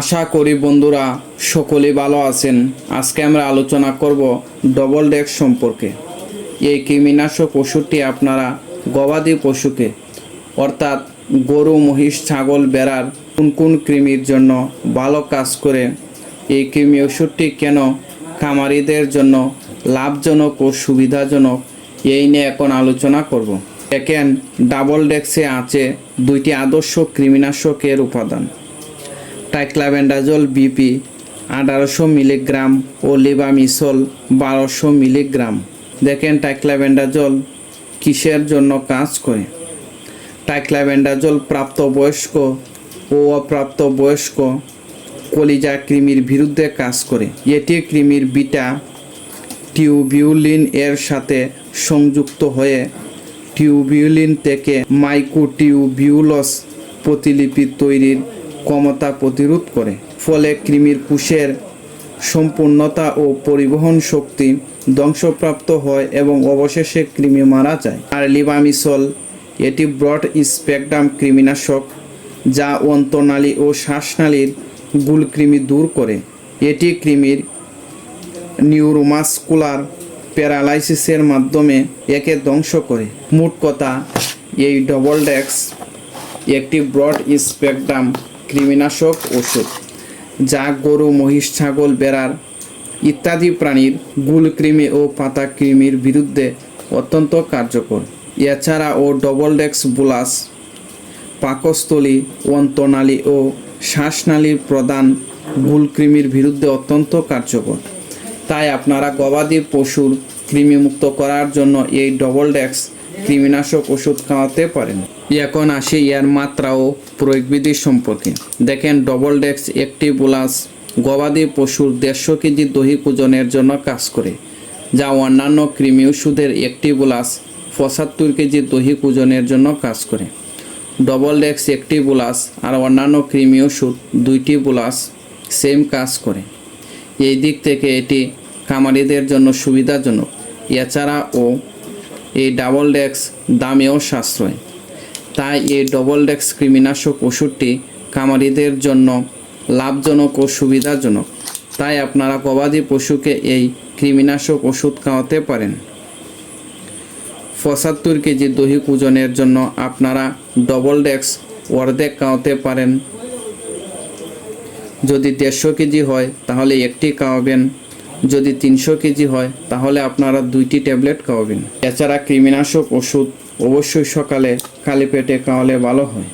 আশা করি বন্ধুরা সকলেই ভালো আছেন। আজকে আমরা আলোচনা করব ডবল ডেক্স সম্পর্কে। এই কৃমিনাশক ওষুধটি আপনারা গবাদি পশুকে, অর্থাৎ গরু, মহিষ, ছাগল, বেড়ার কোন কোন কৃমির জন্য ভালো কাজ করে, এই কৃমি ওষুধটি কেন খামারিদের জন্য লাভজনক ও সুবিধাজনক, এই নিয়ে এখন আলোচনা করব। দেখেন ডাবল ডেক্সে আছে দুইটি আদর্শ কৃমিনাশকের উপাদান। টাইক্লাভেন্ডাজল বিপি আঠারোশো মিলিগ্রাম ও লিবামিসল বারোশো মিলিগ্রাম। দেখেন টাইক্লাভেন্ডাজল কিসের জন্য কাজ করে? টাইক্লাভেন্ডাজল প্রাপ্তবয়স্ক ও অপ্রাপ্তবয়স্ক কলিজা কৃমির বিরুদ্ধে কাজ করে। এটি কৃমির বিটা টিউবিউলিন এর সাথে সংযুক্ত হয়ে টিউবিউলিন থেকে মাইকোটিউবিউলস প্রতিলিপি তৈরির ক্ষমতা প্রতিরোধ করে। ফলে কৃমির কোষের সম্পূর্ণতা ও পরিবহন শক্তি ধ্বংসপ্রাপ্ত হয় এবং অবশেষে কৃমি মারা যায়। আর লিবামিসল এটি ব্রড স্পেকট্রাম কৃমিনাশক, যা অন্তনালী ও শ্বাসনালীর গুলকৃমি দূর করে। এটি কৃমির নিউরোমাস্কুলার প্যারালাইসিসের মাধ্যমে একে ধ্বংস করে। মোট কথা, এই ডবল ডেক্স একটি ব্রড স্পেকট্রাম কৃমিনাশক ওষুধ, যা গরু, মহিষ, ছাগল, বেড়ার ইত্যাদি প্রাণীর গুলকৃমি ও পাতা কৃমির বিরুদ্ধে অত্যন্ত কার্যকর। এছাড়া ও ডবল ডেক্স বুলাস, পাকস্থলী অন্তনালী ও শ্বাসনালীর প্রধান গুলকৃমির বিরুদ্ধে অত্যন্ত কার্যকর। তাই আপনারা গবাদি পশুর কৃমিমুক্ত করার জন্য এই ডবল ডেক্স কৃমিনাশক ওষুধ খাওয়াতে পারেন। এখন আসি এর মাত্রা ও প্রয়োগবিধি সম্পর্কে। দেখেন ডবল ডেক্স একটি বোলাস গবাদি পশুর দেড়শো কেজি দৈহিক ওজনের জন্য কাজ করে, যা অন্যান্য কৃমি ওষুধের একটি বোলাস পঁচাত্তর কেজি দৈহিক ওজনের জন্য কাজ করে। ডবল ডেক্স একটি বোলাস আর অন্যান্য কৃমি ওষুধ দুইটি বোলাস সেম কাজ করে। এই দিক থেকে এটি খামারিদের জন্য সুবিধাজনক। এছাড়াও এই ডাবল ডেক্স দামেও সাশ্রয়। তাই এই ডবল ডেক্স কৃমিনাশক ওষুধটি খামারিদের জন্য লাভজনক ও সুবিধাজনক। তাই আপনারা গবাদি পশুকে এই কৃমিনাশক ওষুধ খাওয়াতে পারেন। পঁচাত্তর কেজি দৈহিক ওজনের জন্য আপনারা ডবল ডেক্স অর্ধেক খাওয়াতে পারেন। যদি দেড়শো কেজি হয়, তাহলে একটি খাওয়াবেন যদি তিনশো কেজি হয়, তাহলে আপনারা দুইটি ট্যাবলেট খাওয়াবেন। এছাড়া কৃমিনাশক ওষুধ অবশ্যই সকালে খালি পেটে খাওয়ালে ভালো হয়।